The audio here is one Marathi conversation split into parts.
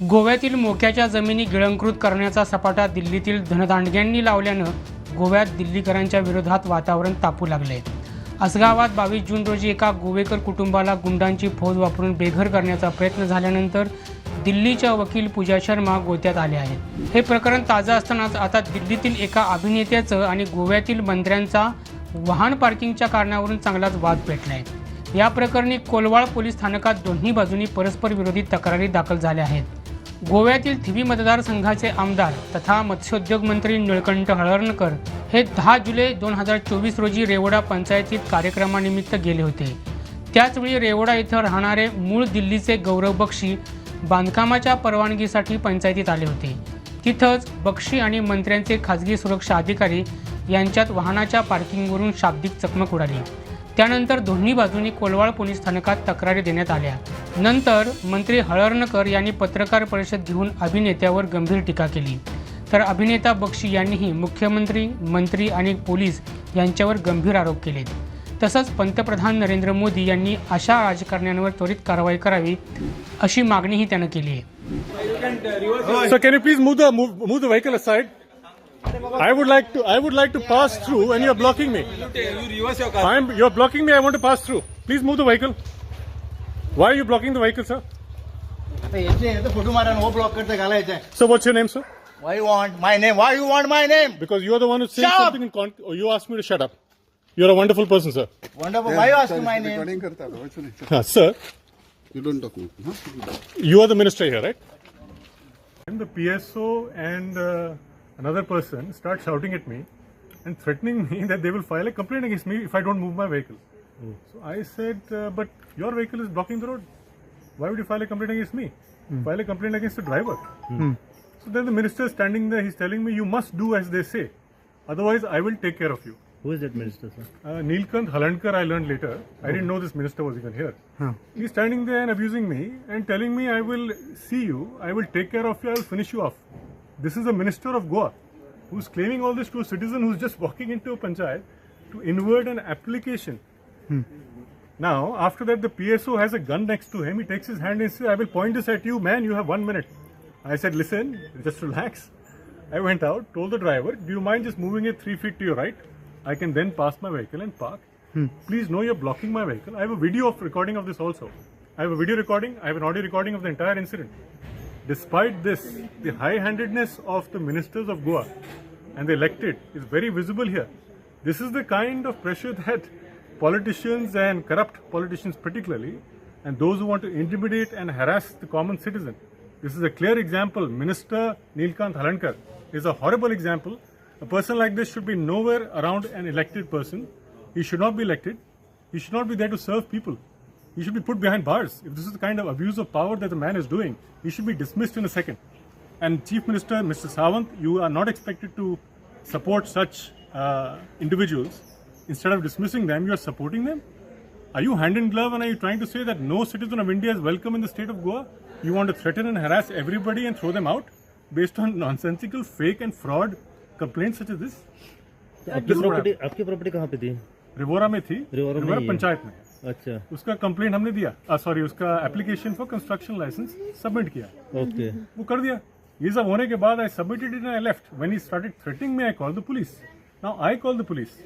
गोव्यातील मोक्याच्या जमिनी गिळंकृत करण्याचा सपाटा दिल्लीतील धनदांडग्यांनी लावल्यानं गोव्यात दिल्लीकरांच्या विरोधात वातावरण तापू लागले असगावात बावीस जून रोजी एका गोवेकर कुटुंबाला गुंडांची फौज वापरून बेघर करण्याचा प्रयत्न झाल्यानंतर दिल्लीच्या वकील पूजा शर्मा गोत्यात आले आहेत. हे प्रकरण ताजं असतानाच आता दिल्लीतील एका अभिनेत्याचं आणि गोव्यातील मंत्र्यांचा वाहन पार्किंगच्या कारणावरून चांगलाच वाद पेटलाय. या प्रकरणी कोलवाळ पोलीस स्थानकात दोन्ही बाजूंनी परस्पर विरोधी तक्रारी दाखल झाल्या आहेत. गोव्यातील थिवी मतदारसंघाचे आमदार तथा मत्स्योद्योग मंत्री निळकंठ हळर्णकर हे दहा जुलै दोन हजार चोवीस रोजी रेवडा पंचायतीत कार्यक्रमानिमित्त गेले होते. त्याचवेळी रेवडा इथं राहणारे मूळ दिल्लीचे गौरव बक्षी बांधकामाच्या परवानगीसाठी पंचायतीत आले होते. तिथंच बक्षी आणि मंत्र्यांचे खाजगी सुरक्षा अधिकारी यांच्यात वाहनाच्या पार्किंगवरून शाब्दिक चकमक उडाली. त्यानंतर दोन्ही बाजूंनी कोलवाळ पोलीस स्थानकात तक्रारी देण्यात आल्या. नंतर मंत्री हळर्णकर यांनी पत्रकार परिषद घेऊन अभिनेत्यावर गंभीर टीका केली तर अभिनेता बक्षी यांनीही मुख्यमंत्री मंत्री आणि पोलीस यांच्यावर गंभीर आरोप केले तसंच पंतप्रधान नरेंद्र मोदी यांनी अशा राजकारण्यांवर त्वरित कारवाई करावी अशी मागणीही त्यानं केली आहे I would like to I would like to pass through and you are blocking me. I am you are blocking me I want to pass through. Please move the vehicle. Why are you blocking the vehicle, sir? So what's your name, sir? Why you want my name? Why you want my name? Because you are the one who said something in con or you asked me to shut up. You're a wonderful person, sir. Wonderful. Why you asking my name? sir. You don't talk me. You are the minister here, right? And the PSO and uh, another person start shouting at me and threatening me that they will file a complaint against me if I don't move my vehicle. So I said, uh, but your vehicle is blocking the road. Why would you file a complaint against me? File a complaint against the driver. So then the minister is standing there, he's telling me, you must do as they say. Otherwise, I will take care of you. Who is that minister, sir? Uh, Neelkant Halankar, I learned later. I didn't know this minister was even here. He's standing there and abusing me and telling me, I will see you, I will take care of you, I will finish you off. This is a minister of Goa who's claiming all this to a citizen who's just walking into a panchayat to invert an application. Hmm. Now, after that, the PSO has a gun next to him. He takes his hand and says, I will point this at you, man, you have one minute. I said, listen, just relax. I went out, told the driver, do you mind just moving it three feet to your right? I can then pass my vehicle and park. Hmm. Please know you're blocking my vehicle. I have a video of recording of this also. I have a video recording, I have an audio recording of the entire incident. Despite this, the high handedness of the ministers of Goa and the elected is very visible here. This is the kind of pressure that politicians and corrupt politicians, particularly, and those who want to intimidate and harass the common citizen. This is a clear example. Minister Neelkant Halankar is a horrible example. A person like this should be nowhere around an elected person. He should not be elected. He should not be there to serve people. He should be put behind bars. If this is the kind of abuse of power that the man is doing, he should be dismissed in a second. And Chief Minister, Mr. Sawant, you are not expected to support such uh, individuals Instead of dismissing them, you are supporting them. Are you hand in glove and are you trying to say that no citizen of India is welcome in the state of Goa? You want to threaten and harass everybody and throw them out based on nonsensical, fake, and fraud complaints such as this? आपकी This is what प्रॉपर्टी आपकी प्रॉपर्टी कहाँ पे थी रिवोरा में थी रिवोरा में ही है। पंचायत में अच्छा उसका कंप्लेंट हमने दिया सॉरी उसका application for construction licence submit KIA okay वो कर दिया ये सब होने के बाद I submitted it I left when he started threatening me I call the police now I call the police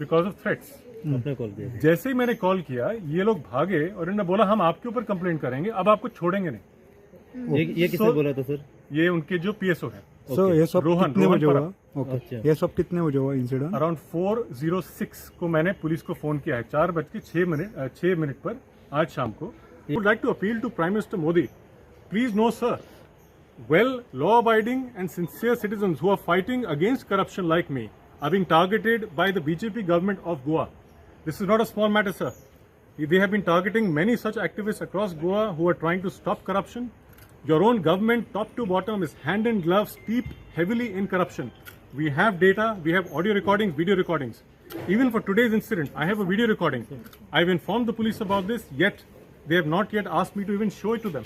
because of threats आपने कॉल किया जैसे ही मैंने कॉल किया ये लोग भागे और इन्होंने बोला हम आपके ऊपर कंप्लेंट करेंगे अब आपको छोड़ेंगे नहीं. ये ये किसने So- बोला था सर ये उनके जो पीएसओ है। सर ये सब रोहन, कितने बजे हुआ? ओके अच्छा। ये सब कितने बजे हुआ incident around four zero six को मैंने पुलिस को फ़ोन किया है। चार बज के छह मिनट छह मिनट पर आज शाम को। Would like to appeal to prime minister Modi please no sir well law abiding and sincere citizen who are fighting against corruption like me are being targeted by the bjp government of goa this is not a small matter sir they have been targeting many such activists across goa who are trying to stop corruption your own government, top to bottom, is hand in glove, steeped heavily in corruption. We have data, we have audio recordings, video recordings. Even for today's incident, I have a video recording. I've informed the police about this, yet they have not yet asked me to even show it to them.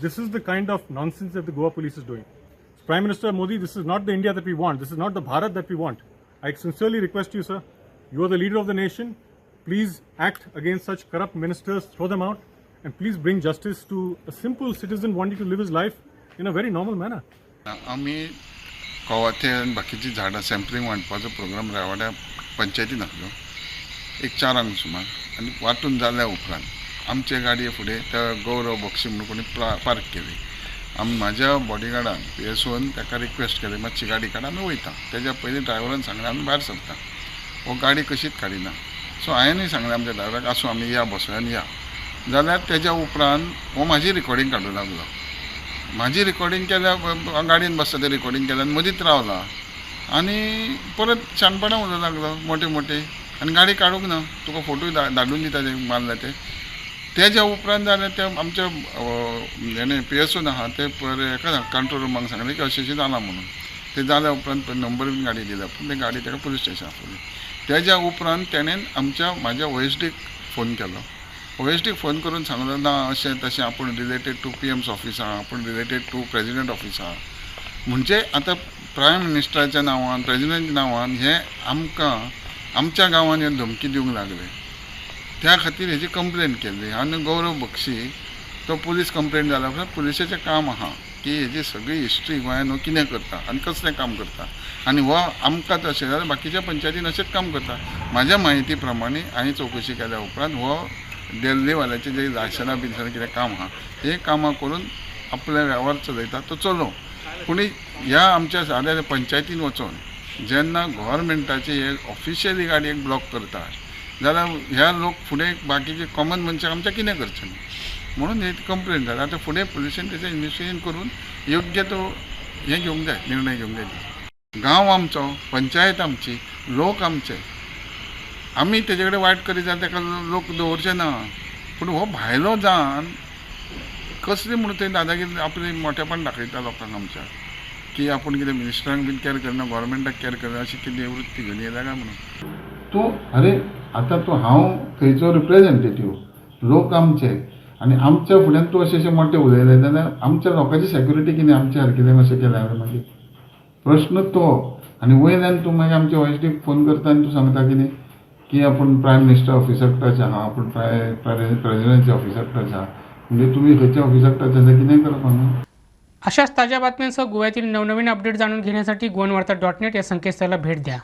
This is the kind of nonsense that the Goa police is doing. Prime Minister Modi, this is not the India that we want. This is not the Bharat that we want. I sincerely request you, sir. You are the leader of the nation. Please act against such corrupt ministers, throw them out, and please bring justice to a simple citizen wanting to live his life in a very normal manner. आमी कवाथे आनी बाकीची झाडां सॅम्पलिंग वांटपाचो प्रोग्राम रावाड्या पंचायतीन आसलो एक चारांक सुमार आनी वांटून जाल्या उपरांत आमचे गाडये फुडें त्या गौरव बक्षी म्हणून कोणी प्ला पार्क केली आमी म्हाज्या बॉडीगार्डान पी एस ओन ताका रिक्वेस्ट केली मातशी गाडी काड आमी वयता तेज्या पयलीं ड्रायव्हरान सांगलें आमी भायर सरता हो गाडी कशीच काडिना सो हांवेंनूय सांगलें आमच्या ड्रायव्हराक आसूं आमी या बसून या. जाल्यार तेज्या उपरांत हो म्हाजी रिकॉर्डींग काडूं लागलो. म्हाजी रिकॉर्डींग केल्या गाडयेन बसता ते रिकॉर्डींग केल्या आनी मदींच रावला. आनी परत शाणपणां उलोवंक लागलो मोटे मोटे आनी गाडी काडूंक ना तुका फोटो धा धाडून दिता ते मारले ते. तेज्या उपरांत जालें ते आमच्या हेणे पी एस ओन आहा ते पर हेका कंट्रोल रुमाक सांगलें की अशें अशें जालां म्हणून. ते जाल्या उपरांत नंबर बीन गाडी दिला पूण ते गाडी ताका पुलीस स्टेशन आपयली तेज्या उपरांत तेणेन आमच्या म्हाज्या ओ एस डीक फोन केलो. ओ एस डीक फोन करून सांगलो ना अशें तशें आपूण related to P M's office आहा आपूण रिलेटेड टू प्रेजिडेंट ऑफिस आहा म्हणजे आतां प्रायम मिनिस्टराच्या नांवान प्रेजिडेंट नांवान हे आमकां आमच्या गांवान हे धमकी दिवंक लागले. त्या खातीर हेजी कंप्लेन केल्ली आनी गौरव बक्षी तो पुलीस कंप्लेन जाल्या उपरांत पुलिसेचें काम आहा की हेजी सगळी हिस्ट्री गोंयान हो कितें करता आनी कसलें काम करता. आनी हो आमकां तशें जाल्यार बाकीच्या पंचायतीन अशेंच काम करता. म्हाज्या म्हायती प्रमाणे हांवें चवकशी केल्या उपरांत हो दिल्लीवाल्याचें जें लायसनां बिनसनां कितें काम आहा हे कामां करून आपले वेव्हार चलयता तो चलो. पूण ह्या आमच्या साऱ्या पंचायतीन वचून जेन्ना गव्हर्मेंटाची हे ऑफिशियली गाडी एक ब्लॉक करता जाल्यार ह्या लोक फुडें बाकीचे कॉमन मनशाक म्हणजे आमच्या कितें करचें म्हणून हे कंप्लेन जाता आतां फुडें पुलिशेन तेचें इन्व्हेस्टिगेशन करून योग्य तो हें घेवंक जाय निर्णय घेवंक जाय गांव आमचो पंचायत आमची लोक आमचे. आमी तेजे कडेन वायट करीत जाल्यार ताका लोक दवरचे ना. पूण हो भायलो जावन कसली म्हणून थंय दादागिरी आपली मोठेपण दाखयता लोकांक आमच्या. की आपूण कितें मिनिस्टरांक बीन कॅर करना गोवोरमेंटाक कॅर करना अशी कितें वृत्ती घेवन येयला काय म्हणून. तो अरे आतां तूं हांव थंयचो रिप्रेझेंटेटीव लोक आमचे. आनी आमच्या फुड्यान तूं अशें अशें मोठें उलयलें जाल्यार आमच्या लोकांची सेक्युरिटी कितें आमच्या सारकें मातशें केलें हांवें मागीर प्रश्न तो. आनी वयल्यान तूं मागीर आमच्या ओएसडीक फोन करता आनी तूं सांगता कितें? की आपूण प्रायम मिनिस्टर ऑफिसाक टच आहा आपूण प्राय प्रेसिडेंसी ऑफिसाक टच आहा. म्हणजे तुमी खंयच्या ऑफिसाक टच आसा कितें करपा न्हू अशाच ताज्या बातम्यांसह गोव्यातील नवनवीन अपडेट जाणून घेण्यासाठी गोवन वार्ता डॉट नेट या संकेतस्थळाला भेट द्या.